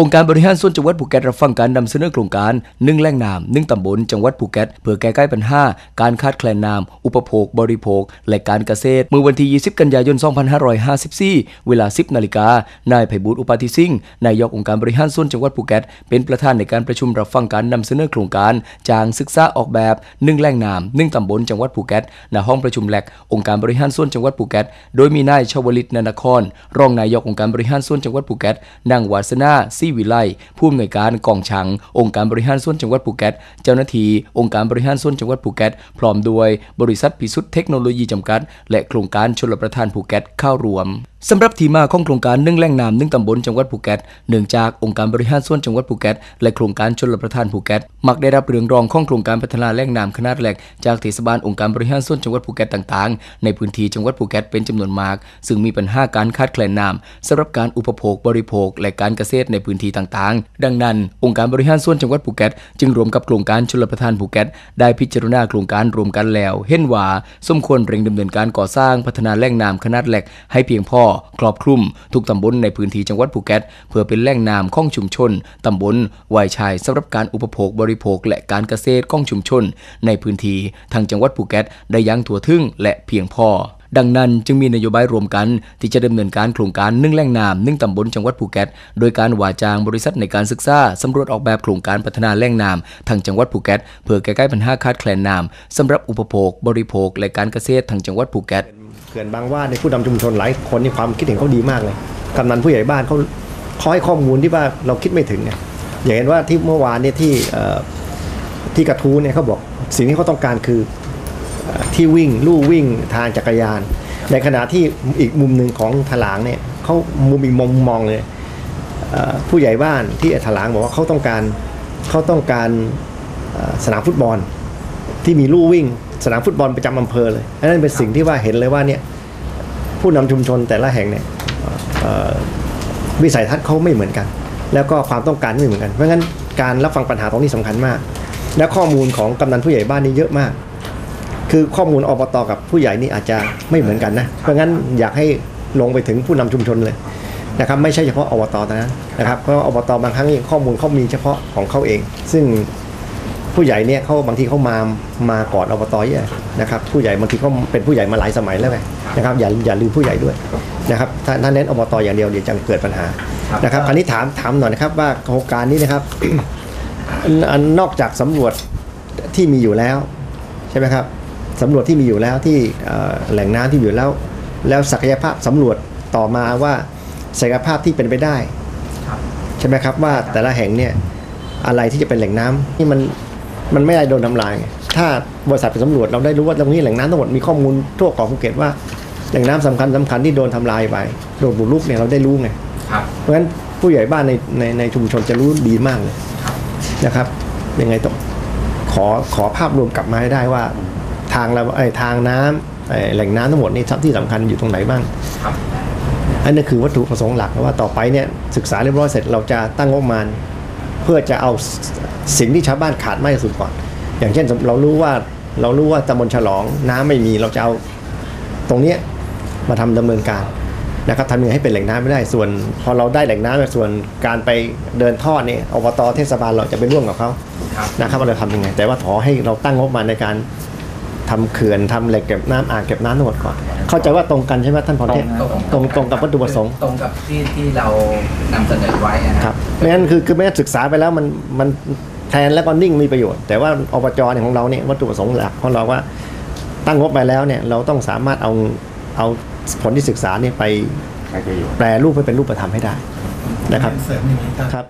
องค์การบริหารส่วนจังหวัดภูเก็ตรับฟังการนำเสนอโครงการหนึ่งแหล่งน้ำหนึ่งตำบลจังหวัดภูเก็ตเพื่อแก้ไขปัญหาการขาดแคลนน้ำอุปโภค บริโภค และการเกษตร เมื่อวันที่ 20 กันยายน 2554 เวลา 10 นาฬิกา นายไพบูลอุปาทิสิงห์นายกองค์การบริหารส่วนจังหวัดภูเก็ตเป็นประธานในการประชุมรับฟังการนำเสนอโครงการ จางศึกษาออกแบบหนึ่งแหล่งน้ำหนึ่งตำบลจังหวัดภูเก็ตณห้องประชุมแหลกองค์การบริหารส่วนจังหวัดภูเก็ตโดยมีนายชวลิตนานคร รองนายกองค์การบริหารส่วนจังหวัดภูเก็ตนางวาสนาซีวิไลผู้อำนวยการกองชัง องค์การบริหารส่วนจังหวัดภูเก็ต เจ้าหน้าที่องค์การบริหารส่วนจังหวัดภูเก็ต พร้อมด้วยบริษัทพิสุทธิ์เทคโนโลยีจำกัด และโครงการชลประทานภูเก็ตเข้าร่วมสำหรับที่มาของโครงการนึ่งแหล่งน้ำนึ่งตำบลจังหวัดภูเก็ตเนื่องจากองค์การบริหารส่วนจังหวัดภูเก็ตและโครงการชลประทานภูเก็ตมักได้รับเรื่องรองของโครงการพัฒนาแหล่งน้ำขนาดเล็กจากเทศบาลองค์การบริหารส่วนจังหวัดภูเก็ตต่างๆ ในพื้นที่จังหวัดภูเก็ตเป็นจำนวนมาก ซึ่งมีปัญหาการขาดแคลนน้ำสำหรับการอุปโภคบริโภค และการเกษตรในพื้นที่ต่างๆ ดังนั้น องค์การบริหารส่วนจังหวัดภูเก็ตจึงรวมกับโครงการชลประทานภูเก็ตได้พิจารณาโครงการรวมกันแล้ว เห็นว่าสมควรเร่งดำเนินการก่อสร้างพัฒนาแหล่งน้ำขนาดเล็กให้เพียงพอครอบคลุมทุกตำบลในพื้นที่จังหวัดภูเก็ต เพื่อเป็นแหล่งน้ำของชุมชนตำบลวายชายสำหรับการอุปโภคบริโภค และการเกษตรของชุมชน ในพื้นที่ทางจังหวัดภูเก็ตได้ยังทั่วถึงและเพียงพอดังนั้นจึงมีนโยบายรวมกันที่จะดำเนินการโครงการนึ่งแหล่งน้ำนึ่งตำบลจังหวัดภูเก็ต โดยการว่าจ้างบริษัทในการศึกษาสำรวจออกแบบโครงการพัฒนาแหล่งน้ำทางจังหวัดภูเก็ตเพื่อแก้ไขปัญหาขาดแคลนน้ำสำหรับอุปโภค บริโภค และการเกษตรทางจังหวัดภูเก็ต เขื่อนบางว่าในผู้นำชุมชนหลายคนนี่ความคิดเห็นเขาดีมากเลยกำนันผู้ใหญ่บ้านเขาเขาให้ข้อมูลที่ว่าเราคิดไม่ถึงเนี่ยอย่างเห็นว่าที่เมื่อวานเนี่ยที่ที่กระทู้เนี่ยเขาบอกสิ่งที่เขาต้องการคือที่วิ่งลู่วิ่งทางจักรยาน ในขณะที่อีกมุมหนึ่งของถลางเนี่ยเขามุมอีกมุมมองเลยผู้ใหญ่บ้านที่ถลางบอกว่าเขาต้องการเขาต้องการสนามฟุตบอลที่มีลู่วิ่ง สนามฟุตบอลประจำอำเภอเลยอันนั้นเป็นสิ่งที่ว่าเห็นเลยว่าเนี่ยผู้นำชุมชนแต่ละแห่งเนี่ยวิสัยทัศน์เขาไม่เหมือนกัน แล้วก็ความต้องการไม่เหมือนกัน เพราะงั้นการรับฟังปัญหาตรงนี้สำคัญมาก และข้อมูลของกำนันผู้ใหญ่บ้านนี่เยอะมาก คือข้อมูลอบตกับผู้ใหญ่นี่อาจจะไม่เหมือนกันนะ เพราะงั้นอยากให้ลงไปถึงผู้นำชุมชนเลยนะครับไม่ใช่เฉพาะอบตนั้นะครับเพราะอบตบางครั้งข้อมูลเขามีเฉพาะของเขาเอง ซึ่ง ผู้ใหญ่เนี่ยเขาบางทีเขามามาก่อนอบตเยอะนะครับผู้ใหญ่บางทีเขาเป็นผู้ใหญ่มาหลายสมัยแล้วไงนะครับอย่าอย่าลืมผู้ใหญ่ด้วยนะครับถ้าถ้าเน้นอบตอย่างเดียวเดี๋ยวจะเกิดปัญหานะครับคราวนี้ถามถามหน่อยนะครับว่าโครงการนี้นะครับนอกจากสำรวจที่มีอยู่แล้วใช่ไหมครับสำรวจที่มีอยู่แล้วที่แหล่งน้ำที่อยู่แล้ว แล้วศักยภาพสำรวจต่อมาว่าศักยภาพที่เป็นไปได้ใช่ไหมครับว่าแต่ละแห่งเนี่ยอะไรที่จะเป็นแหล่งน้ำที่มัน มันไม่ได้โดนทำลายไงถ้าบริษัทไปสำรวจเราได้รู้ว่าตรงนี้แหล่งน้ำทั้งหมดมีข้อมูลทั่วเกาะภูเก็ตว่าแหล่งน้ำสำคัญสำคัญที่โดนทำลายไปโดนบุกรุกเนี่ยเราได้รู้ไงครับเพราะฉะนั้นผู้ใหญ่บ้านในในในชุมชนจะรู้ดีมากเลยนะครับยังไงต้องขอขอภาพรวมกลับมาให้ได้ว่า ทางเราไอ้ทางน้ำไอ้แหล่งน้ำทั้งหมดนี่ที่สำคัญอยู่ตรงไหนบ้างครับอันนี้คือวัตถุประสงค์หลักว่าต่อไปเนี่ยศึกษาเรียบร้อยเสร็จเราจะตั้งงบประมาณ เพื่อจะเอาสิ่งที่ชาวบ้านขาดมากที่สุดก่อน อย่างเช่นเรารู้ว่าเรารู้ว่าตำบลฉลองน้ำไม่มีเราจะเอาตรงเนี้ยมาทำดำเนินการนะครับทำยังไงให้เป็นแหล่งน้ำไม่ได้ส่วน พอเราได้แหล่งน้ำเนี่ยส่วนการไปเดินท่อเนี่ยอบตเทศบาลเราจะไปร่วมกับเขาครับนะครับว่าเราทำยังไง แต่ว่าขอให้เราตั้งงบประมาณในการทำเขื่อนทำเหล็กเก็บน้ำอ่างเก็บน้ำทั้งหมดก่อน เข้าใจว่าตรงกันใช่ไหมท่านพรเทพตรงตรงกับวัตถุประสงค์ตรงกับที่ที่เรานำเสนอไว้อะนะครับไม่งั้นคือคือไม่งั้นศึกษาไปแล้วมันมันแทนแล้วก็นิ่งมีประโยชน์ แต่ว่าอบจเนี่ยของเราเนี่ยวัตถุประสงค์หลักของเราว่าตั้งงบไปแล้วเนี่ยเราต้องสามารถเอาเอาผลที่ศึกษาเนี่ยไปแปลรูปให้เป็นรูปธรรมให้ได้นะครับเสริมอย่างนี้ครับครับ